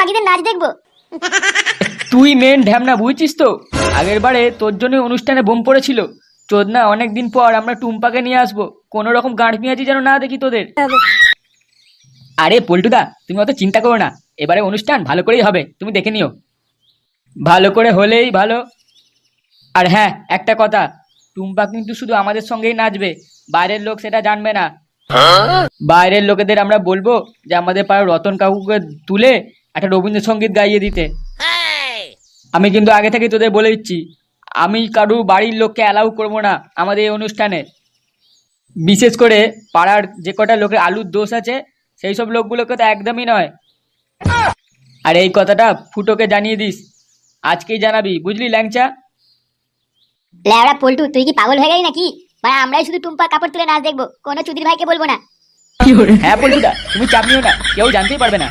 মাগিদের নাচ দেখব। তুই মেন ঢ্যামনা বুঝছিস তো? আগের বারে তোর জন্য অনুষ্ঠানে বোম পড়েছিল। চোদনা অনেক দিন পর আমরা টুম্পাকে নিয়ে আসব। কোনো রকম গাঁট পিঁয়াজি যেন না দেখি তোদের। আরে পল্টুদা তুমি অত চিন্তা করো না। এবারে অনুষ্ঠান ভালো করেই হবে তুমি দেখে নিও। ভালো করে হলেই ভালো। আর হ্যাঁ একটা কথা টুম্পা কিন্তু শুধু আমাদের সঙ্গেই নাচবে। বাইরের লোক সেটা জানবে না। বাইরের লোকেদের আমরা বলব যে আমাদের পাড়ার রতন কাকুকে তুলে একটা রবীন্দ্রসঙ্গীত গাইয়ে দিতে। আমি কিন্তু আগে থেকে তোদের বলে দিচ্ছি আমি কারু বাড়ির লোককে অ্যালাউ করব না আমাদের এই অনুষ্ঠানে। বিশেষ করে পাড়ার যে কটা লোকের আলুর দোষ আছে সেই সব লোকগুলোকে তো একদমই নয়। আর এই কথাটা ফুটোকে জানিয়ে দিস আজকেই জানাবি বুঝলি ল্যাংচা? লেওড়া পল্টু তুই কি পাগল হয়ে গেলি নাকি? মানে আমরাই শুধু টুম্পা কাপড় তুলে নাচ দেখব কোনো চুদির ভাইকে বলব না। হ্যাঁ পল্টুদা তুমি চাপ নিও না কেউ জানতেই পারবে না।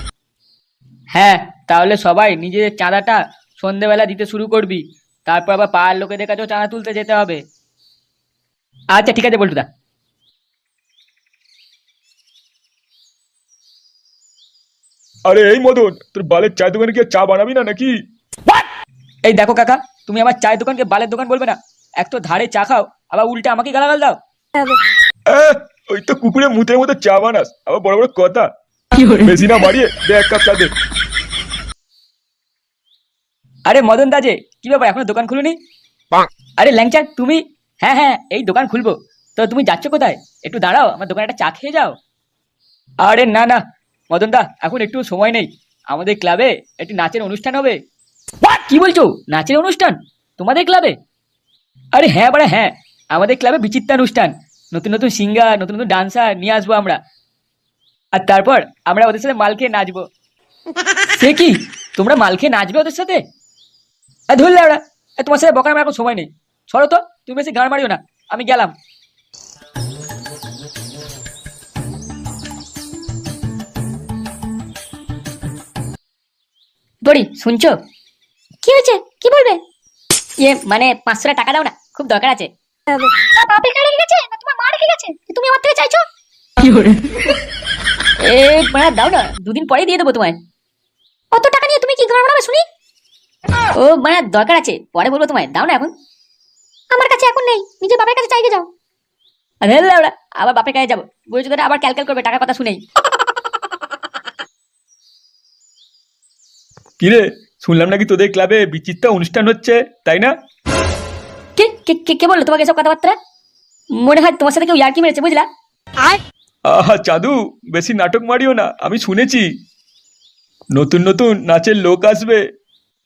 হ্যাঁ তাহলে সবাই নিজেদের চাঁদাটা সন্ধেবেলা দিতে শুরু করবি। তারপর আবার পাড়ার লোকেদের কাছেও চাঁদা তুলতে যেতে হবে। আচ্ছা ঠিক আছে পল্টুদা আরে এই মদন তোর বালের চায়ের দোকানে কি আর চা বানাবি না নাকি? এই দেখো কাকা তুমি আমার চায়ের দোকানকে বালের দোকান বলবে না। এক তো ধারে চা খাও আবার উল্টে আমাকে গালাগাল দাও। আহ, ওই তো কুকুরে মুতের মতো চা বানাস আবার বড় বড় কথা। বেশি না বাড়িয়ে দে এক কাপ চা দে। আরে মদন দাজে কি ব্যাপার এখনও দোকান খুলুনি? আরে ল্যাংচা তুমি? হ্যাঁ হ্যাঁ এই দোকান খুলবো। তো তুমি যাচ্ছ কোথায়? একটু দাঁড়াও আমার দোকানে একটা চা খেয়ে যাও। আরে না না মদন দা এখন একটু সময় নেই। আমাদের ক্লাবে একটি নাচের অনুষ্ঠান হবে। কি বলছো? নাচের অনুষ্ঠান? তোমাদের ক্লাবে? আরে হ্যাঁ বাড়া হ্যাঁ আমাদের ক্লাবে বিচিত্রা অনুষ্ঠান নতুন নতুন সিঙ্গার নতুন নতুন ডান্সার নিয়ে আসব আমরা। আর তারপর আমরা ওদের সাথে মাল খেয়ে নাচবো। সে কি? তোমরা মাল খেয়ে নাচবে ওদের সাথে? ধরলে ওরা এ, তোমার সাথে বকার আমার এখন সময় নেই। সরো তো তুমি বেশি গাড় মারিও না আমি গেলাম। বড়ি শুনছো? কি হয়েছে? কি বলবে? ইয়ে মানে পাঁচশো টাকা দাও না খুব দরকার আছে। বাপের কাছে রেখে গেছে? না তোমার মা রেখে গেছে? তুমি আমার থেকে চাইছো? এ মানে দাও না দুদিন পরেই দিয়ে দেবো তোমায়। অত টাকা নিয়ে তুমি কি গান বানাবে শুনি? ও মানে দরকার আছে। পরে বলব তোমায়। দাও না এখন। আমার কাছে এখন নেই। নিজের বাপের কাছে চাইকে যাও। আরে ওরা আবার বাপের কাছে যাব। বলছো তোরা আবার ক্যালকেল করবে টাকার কথা শুনেই। কিরে শুনলাম নাকি তোদের ক্লাবে বিচিত্রা অনুষ্ঠান হচ্ছে তাই না? কে কে কে কে বলল তোমাকে এসব কথাবার্তা? মনে হয় তোমার সাথে কেউ ইয়ার্কি মেরেছে বুঝলা? আহা চাদু বেশি নাটক মারিও না আমি শুনেছি। নতুন নতুন নাচের লোক আসবে।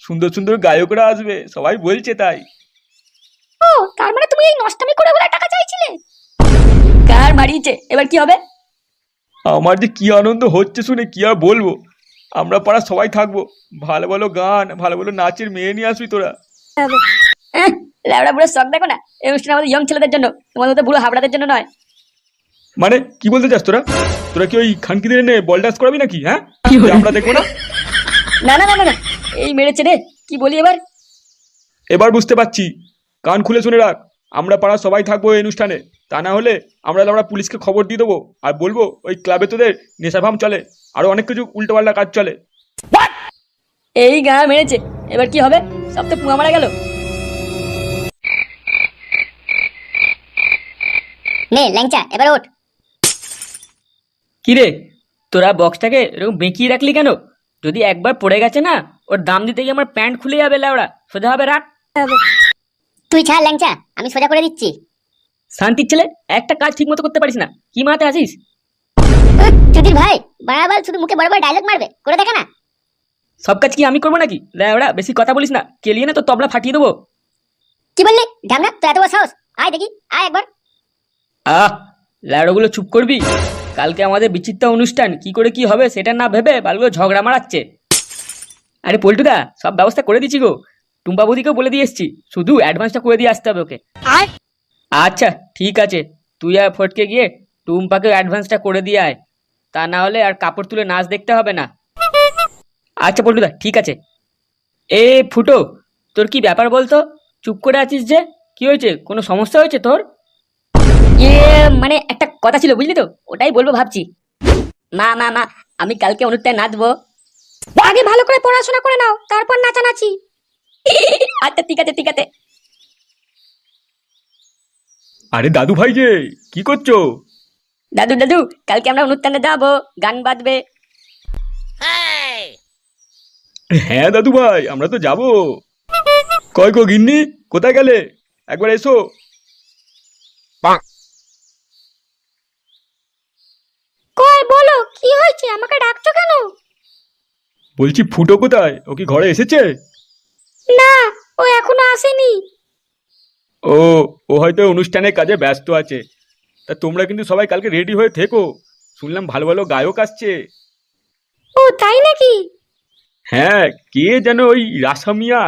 সুন্দর সুন্দর গায়করা আসবে সবাই বলছে তাই। ও তার মানে তুমি এই নষ্টামি করে বলে টাকা চাইছিলে? কার মারিয়েছে? এবার কি হবে? আমার যে কি আনন্দ হচ্ছে শুনে কি আর বলব? আমরা পাড়া সবাই থাকব। ভালো ভালো গান ভালো ভালো নাচের মেয়ে নিয়ে আসবি তোরা। এহ, ল্যাবড়া বুড়ো শখ দেখো না? এই অনুষ্ঠান আমাদের ইয়ং ছেলেদের জন্য তোমাদের মতো বুড়ো হাবড়াদের জন্য নয়। মানে কি বলতে চাস তোরা? তোরা কি ওই খানকিদের এনে বল ডান্স করাবি নাকি হ্যাঁ? আমরা দেখব না না না না না। এই মেরেছে রে কি বলি এবার? এবার বুঝতে পারছি। কান খুলে শুনে রাখ আমরা পাড়া সবাই থাকব এই অনুষ্ঠানে। তা না হলে আমরা আমরা পুলিশকে খবর দিয়ে দেবো আর বলব ওই ক্লাবে তোদের নেশাভাম চলে আরও অনেক কিছু উল্টোপাল্টা কাজ চলে। এই গা মেরেছে এবার কি হবে? সব তো পুয়া মারা গেল। নে ল্যাংচা এবার ওঠ। কিরে তোরা বক্সটাকে এরকম বেঁকিয়ে রাখলি কেন? যদি একবার পড়ে গেছে না ওর দাম দিতে গিয়ে আমার প্যান্ট খুলে যাবে ল্যাওড়া সোজা হবে রাখ। তুই ছাড় ল্যাংচা আমি সোজা করে দিচ্ছি। শান্তির ছেলে একটা কাজ ঠিক মতো করতে পারিস না। কি মাতে আসিস চুদির ভাই বারবার শুধু মুখে বড় বড় ডায়লগ মারবে করে দেখা না। সব কাজ কি আমি করব নাকি? ল্যাওড়া বেশি কথা বলিস না। কেলিয়ে না তো তবলা ফাটিয়ে দেবো। কি বললি? ঢামনা তোর এত বড় সাহস। আয় দেখি আয় একবার। আহ ল্যাওড়াগুলো চুপ করবি? কালকে আমাদের বিচিত্র অনুষ্ঠান কি করে কি হবে সেটা না ভেবে বালগুলো ঝগড়া মারাচ্ছে। আরে পল্টুদা সব ব্যবস্থা করে দিচ্ছি গো। টুম্পা বৌদিকেও বলে দিয়ে এসছি শুধু অ্যাডভান্সটা করে দিয়ে আসতে হবে ওকে। আচ্ছা ঠিক আছে। তুই আর ফটকে গিয়ে টুম্পাকে অ্যাডভান্সটা করে দিয়ে আয়। তা না হলে আর কাপড় তুলে নাচ দেখতে হবে না। আচ্ছা পল্টুদা ঠিক আছে। এ ফুটো তোর কি ব্যাপার বলতো? চুপ করে আছিস যে? কি হয়েছে? কোনো সমস্যা হয়েছে তোর? ইয়ে মানে একটা কথা ছিল বুঝলি তো? ওটাই বলব ভাবছি। মা মা মা আমি কালকে অনুষ্ঠানে নাচবো। আগে ভালো করে পড়াশোনা করে নাও তারপর নাচানাচি। আচ্ছা ঠিক আছে ঠিক আছে। আরে দাদু ভাই যে কি করছ? দাদু দাদু কালকে আমরা অনুষ্ঠানে যাব গান বাজবে। হ্যাঁ দাদু ভাই আমরা তো যাব। কয় গো গিন্নি কোথায় গেলে? একবার এসো কই বলো কি হয়েছে আমাকে ডাকছো কেন? বলছি ফুটো কোথায়? ও কি ঘরে এসেছে? না ও এখনও আসেনি। ও ও হয়তো অনুষ্ঠানের কাজে ব্যস্ত আছে। তা তোমরা কিন্তু সবাই কালকে রেডি হয়ে থেকো। শুনলাম ভালো ভালো গায়ক আসছে। ও তাই নাকি? হ্যাঁ কে যেন ওই রাসামিয়া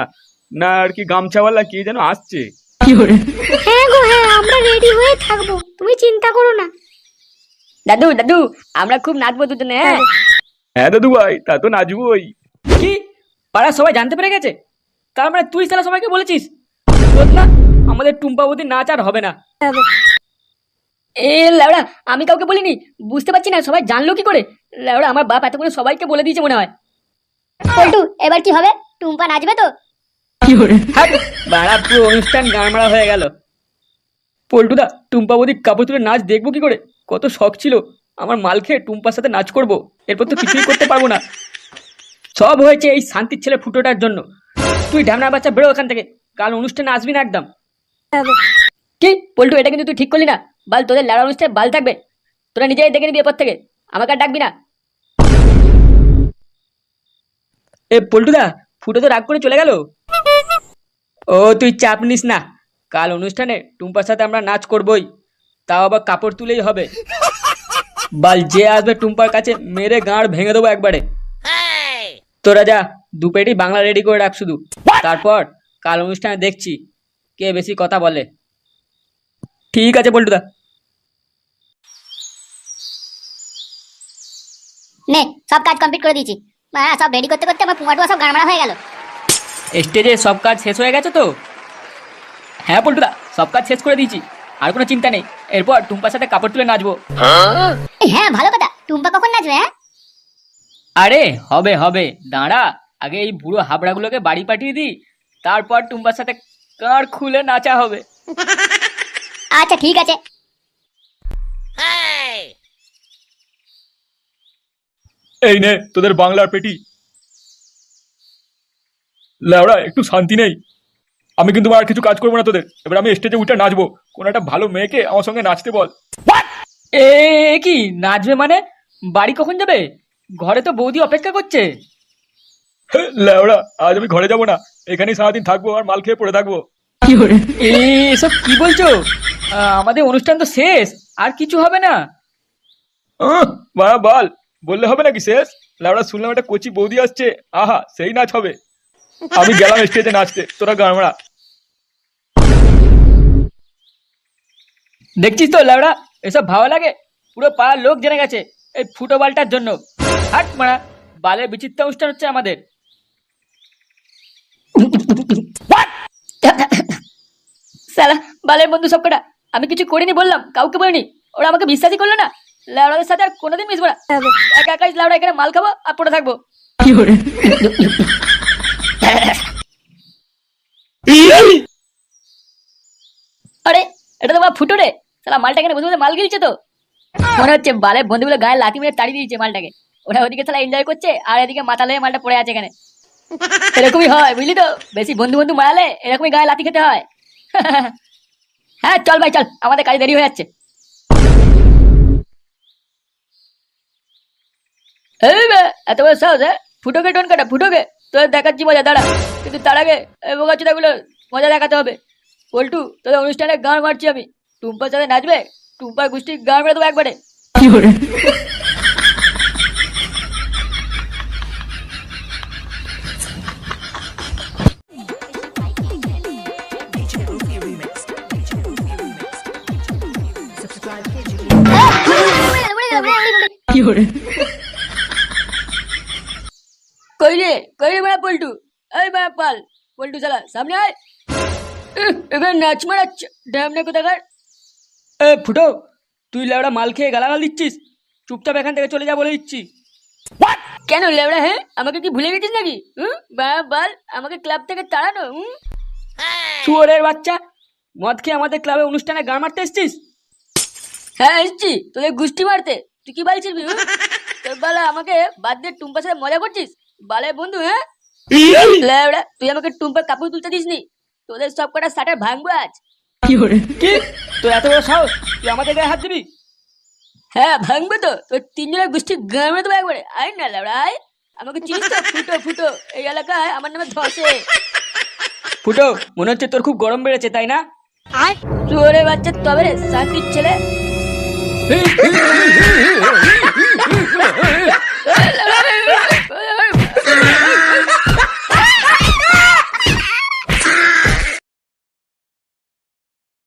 না আর কি গামছাওয়ালা কে যেন আসছে। হ্যাঁ গো হ্যাঁ আমরা রেডি হয়ে থাকব। তুমি চিন্তা করো না। দাদু দাদু আমরা খুব নাচবো দুজনে হ্যাঁ? হ্যাঁ দাদু ভাই তা তো নাচবই। কি? পাড়ার সবাই জানতে পেরে গেছে? তার মানে তুই সারা সবাইকে বলেছিস? শোন না আমাদের টুম্পাবতী নাচ আর হবে না। এ লেওড়া আমি কাউকে বলিনি বুঝতে পারছি না সবাই জানলো কি করে? লেওড়া আমার বাপ এত করে সবাইকে বলে দিয়েছে মনে হয়। পল্টু এবার কি হবে? টুম্পা নাচবে তো? হ্যাঁ বাড়া পুরো অনুষ্ঠান গাড়মারা হয়ে গেল। পল্টুদা টুম্পাবতী কাপড় তুলে নাচ দেখব কি করে? কত শখ ছিল। আমার মাল খেয়ে টুম্পার সাথে নাচ করব। এরপর তো কিছুই করতে পারব না। সব হয়েছে এই শান্তির ছেলে ফুটোটার জন্য। তুই ঢ্যামনা বাচ্চা বেরো ওখান থেকে। কাল অনুষ্ঠানে আসবি না একদম। কি? পল্টু, এটা কিন্তু তুই ঠিক করলি না। বাল, তোদের লেড়া অনুষ্ঠানে বাল থাকবে। তোরা নিজেই দেখে নিবি এরপর থেকে। আমাকে আর ডাকবি না। এ, পল্টুদা, ফুটো তো রাগ করে চলে গেল? ও, তুই চাপ নিস না। কাল অনুষ্ঠানে টুম্পার সাথে আমরা নাচ করবই। তাও আবার কাপড় তুলেই হবে। বাল যে আসবে টুম্পার কাছে মেরে গাঁড় ভেঙে দেবো একবারে। তোরা যা দু পেটি বাংলা রেডি করে রাখ শুধু। তারপর কাল অনুষ্ঠানে দেখছি কে বেশি কথা বলে। ঠিক আছে পল্টুদা নে সব কাজ কমপ্লিট করে দিয়েছি। হ্যাঁ সব রেডি করতে করতে আমার পুমাটুয়া সব গাড়মারা হয়ে গেল। স্টেজে সব কাজ শেষ হয়ে গেছে তো? হ্যাঁ পল্টুদা সব কাজ শেষ করে দিয়েছি। আর কোনো চিন্তা নেই। এরপর টুম্পার সাথে কাপড় তুলে নাচবো। হ্যাঁ ভালো কথা। টুম্পা কখন নাচবে হ্যাঁ? আরে হবে হবে। দাঁড়া আগে এই বুড়ো হাবড়াগুলোকে বাড়ি পাঠিয়ে দিই। তারপর টুম্পার সাথে কার খুলে নাচা হবে? আচ্ছা ঠিক আছে। এই নে তোদের বাংলার পেটি। ল্যাওড়া একটু শান্তি নেই। আমি কিন্তু আর কিছু কাজ করব না তোদের। এবার আমি স্টেজে উঠে নাচবো। কোনো একটা ভালো মেয়েকে আমার সঙ্গে নাচতে বল। এ কি? নাচবে মানে? বাড়ি কখন যাবে? ঘরে তো বৌদি অপেক্ষা করছে। ল্যাওড়া আজ আমি ঘরে যাব না। এখানেই সারাদিন থাকব আর মাল খেয়ে পড়ে থাকব। এসব কি বলছো? আমাদের অনুষ্ঠান তো শেষ আর কিছু হবে না। বাড়া বল বললে হবে নাকি শেষ? লাউড়া শুনলাম একটা কচি বৌদি আসছে। আহা সেই নাচ হবে। আমি গেলাম স্টেজে নাচতে। তোরা গানমারা দেখছিস তো লাউড়া এসব ভালো লাগে? পুরো পাড়ার লোক জেনে গেছে এই ফুটবলটার জন্য। হাট মারা বালের বিচিত্র অনুষ্ঠান হচ্ছে আমাদের। সালা বালের বন্ধু সব কটা আমি কিছু করিনি বললাম কাউকে বলিনি। ওরা আমাকে বিশ্বাসই করল না। লাউড়াদের সাথে আর কোনোদিন মিশবো না। একা একাই লাউড়া এখানে মাল খাব আর পড়ে থাকব। আরে এটা তোমার ফুটো রে। সালা মালটা এখানে বসে মাল গিলছে তো। মনে হচ্ছে বালের বন্ধুগুলো গায়ে লাথি মেরে তাড়িয়ে দিয়েছে মালটাকে। ওরা ওদিকে সালা এনজয় করছে, আর এদিকে মাথা লয়ে মালটা পড়ে আছে এখানে। এরকমই হয়, বুঝলি তো? বেশি বন্ধু বন্ধু মারালে এরকমই গায়ে লাথি খেতে হয়। হ্যাঁ চল ভাই, চল, আমাদের কাজে দেরি হয়ে যাচ্ছে। এত বড় সাহস হ্যাঁ? ফুটোকে টোন কাটা ফুটোকে, তোদের দেখাচ্ছি মজা, দাঁড়া। কিন্তু তার আগে এই বোকাচোদাগুলো মজা দেখাতে হবে। পল্টু তোদের অনুষ্ঠানে গান মারছি আমি। টুম্পার সাথে নাচবে টুম্পার গোষ্ঠী গান মেরে দেবো একবারে। উড়ে গেল, উড়ে গেল, উড়ে গেল। কই রে কই রে বড়া পল্টু। এই বড়া পাল পল্টু চালা সামনে আয়। উহ, এখানে নাচ মারাচ্ছে। ড্যামনে কোথাকার? এ ফুটো তুই ল্যাবড়া মাল খেয়ে গালাগাল দিচ্ছিস? চুপচাপ এখান থেকে চলে যা বলে দিচ্ছি। কেন লেবড়া হ্যাঁ? আমাকে কি ভুলে গেছিস নাকি? হুম? বা বল আমাকে ক্লাব থেকে তাড়ানো হুম? শুয়োরের বাচ্চা মদ খেয়ে আমাদের ক্লাবে অনুষ্ঠানে গান মারতে এসছিস? হ্যাঁ এসছি। তোদের গুষ্টি মারতে। তুই কি বলছিস? তোর বালা আমাকে বাদ দিয়ে টুম্পার সাথে মজা করছিস? বালে বন্ধু হ্যাঁ? লেবড়া তুই আমাকে টুম্পার কাপড় তুলতে দিসনি। তোদের সব কটা শাটার ভাঙবো আজ। কি তোর এত বড় সাহস তুই আমাদের গায়ে হাত দিবি হ্যাঁ ভাঙবো তো তোর তিনজনের গোষ্ঠী গ্রামে দেবো একবারে আয় না আমাকে চিনিস তো ফুটো ফুটো এই এলাকায় আমার নামে ধসে ফুটো মনে হচ্ছে তোর খুব গরম বেড়েছে তাই না চোরে বাচ্চা তবে রে শান্তির ছেলে